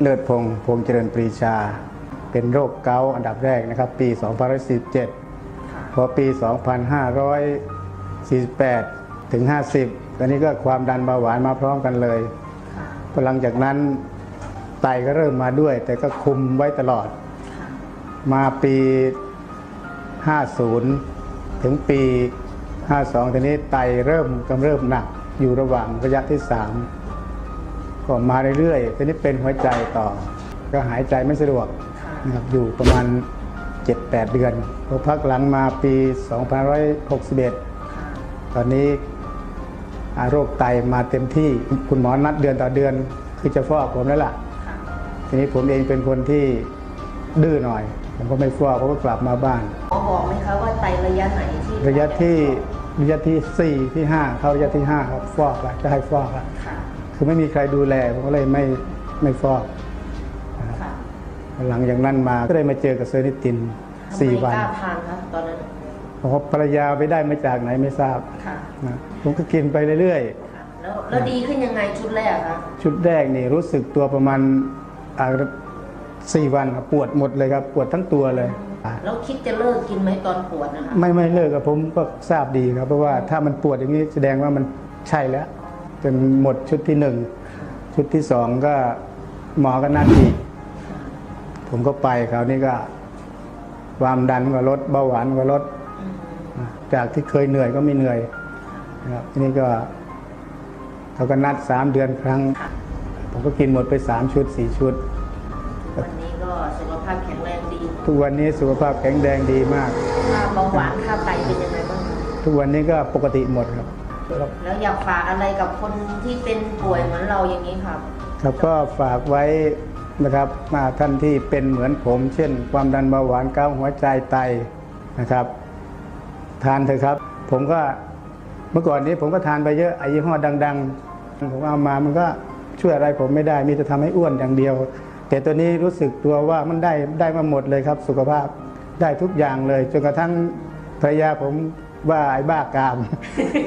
เลิศพงษ์พงษ์เจริญปรีชา เป็นโรคเกาต์อันดับแรกนะครับ ปี 2517 พอปี 2548 ถึง 50 ตอนนี้ก็ความดันเบาหวานมาพร้อมกันเลยพอหลังจากนั้นไตก็เริ่มมาด้วย แต่ก็คุมไว้ตลอด มาปี 50 ถึงปี 52ทีนี้ไตเริ่มกำเริบหนักอยู่ระหว่างระยะที่ 3 ก็มาเรื่อยๆทีนี้เป็นหัวใจต่อ ก็หายใจไม่สะดวกนะครับอยู่ประมาณ 7-8 เดือนพอพักหลังมาปี 2561 ตอนนี้อ่าโรคไตมาเต็มที่คุณหมอนัดเดือนต่อเดือน คือจะฟอกผมแล้วล่ะ ทีนี้ผมเองเป็นคนที่ดื้อหน่อย ผมก็ไม่ฟอกผมก็กลับมาบ้านหมอบอกไหมคะว่าไตระยะไหนที่ระยะที่ระยะที่สี่ที่ห้าเข้าระยะที่ห้าครับฟอกแล้วจะให้ฟอกแล้ว ค่ะคือไม่มีใครดูแลผมก็เลยไม่ไม่ฟอกค่ะหลังจากนั้นมาก็ได้มาเจอกับเซอร์นิตินสี่ทำไมวันกล้าทานคะตอนนั้นเพราะว่าภรรยาไปได้มาจากไหนไม่ทราบค่ะนะผมก็กินไปเรื่อยค่ะแล้วแล้วดีขึ้นยังไงชุดแรกคะๆชุดแรกนี่รู้สึกตัวประมาณอ่าสี่วันครับปวดหมดเลยครับปวดทั้งตัวเลยแล้วคิดจะเลิกกินไหมตอนปวดนะคะไม่ไม่เลิกกับผมก็ทราบดีครับเพราะว่าถ้ามันปวดอย่างนี้แสดงว่ามันใช่แล้ว จนหมดชุดที่หนึ่ง ชุดที่สองก็หมอก็นัดอีก ผมก็ไปคราวนี้ก็ ความดันก็ลดเบาหวานก็ลด จากที่เคยเหนื่อยก็ไม่เหนื่อยนะครับทีนี้ก็เขาก็นัดสามเดือนครั้ง ผมก็กินหมดไปสามชุดสี่ชุด วันนี้ก็สุขภาพแข็งแรงดีทุกวันนี้สุขภาพแข็งแรงดีมากค่าเบาหวานค่าไตเป็นยังไงบ้างคะทุกวันนี้ก็ปกติหมดครับ แล้วอยากฝากอะไรกับคนที่เป็นป่วยเหมือนเราอย่างนี้ครับ ครับก็ฝากไว้นะครับมาท่านที่เป็นเหมือนผม เช่น ความดันเบาหวานเกาต์หัวใจไตนะครับ ทานเถอะครับ ผมก็เมื่อก่อนนี้ผมก็ทานไปเยอะไอ้ยี่ห้อดัง ๆ ผมเอามามันก็ช่วยอะไรผมไม่ได้มีแต่ทำให้อ้วนอย่างเดียว แต่ตัวนี้รู้สึกตัวว่ามันได้ได้มาหมดเลยครับ สุขภาพได้ทุกอย่างเลยจนกระทั่งภรรยาผม ว่าไอ้บ้ากาม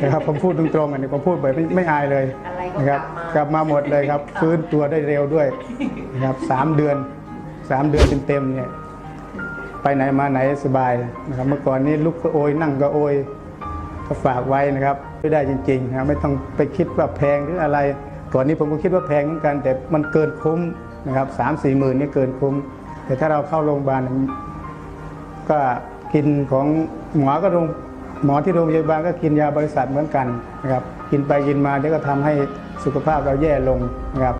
นะครับผมพูดตรงๆอันนี้ผมพูดแบบไม่ไม่อายเลยอะไรก็นะครับกลับมากลับมาหมดเลยครับฟื้นตัวได้เร็วด้วยนะครับสามเดือนสามเดือนเต็มๆเนี่ยไปไหนมาไหนสบายนะครับ เมื่อก่อนนี้ลุกก็โอยนั่งก็โอยก็ฝากไว้นะครับไม่ได้จริงๆนะครับไม่ต้องไปคิดว่าแพงหรืออะไรก่อนนี้ผมก็คิดว่าแพงเหมือนกัน แต่มันเกินคุ้มนะครับสามสี่หมื่นนี่เกินคุ้ม แต่ถ้าเราเข้าโรงพยาบาลก็กินของหมอก็โรง หมอที่โรงพยาบาลก็กินยาบริษัทเหมือนกันนะครับกินไปกินมาเดี๋ยวก็ทำให้สุขภาพเราแย่ลงนะครับ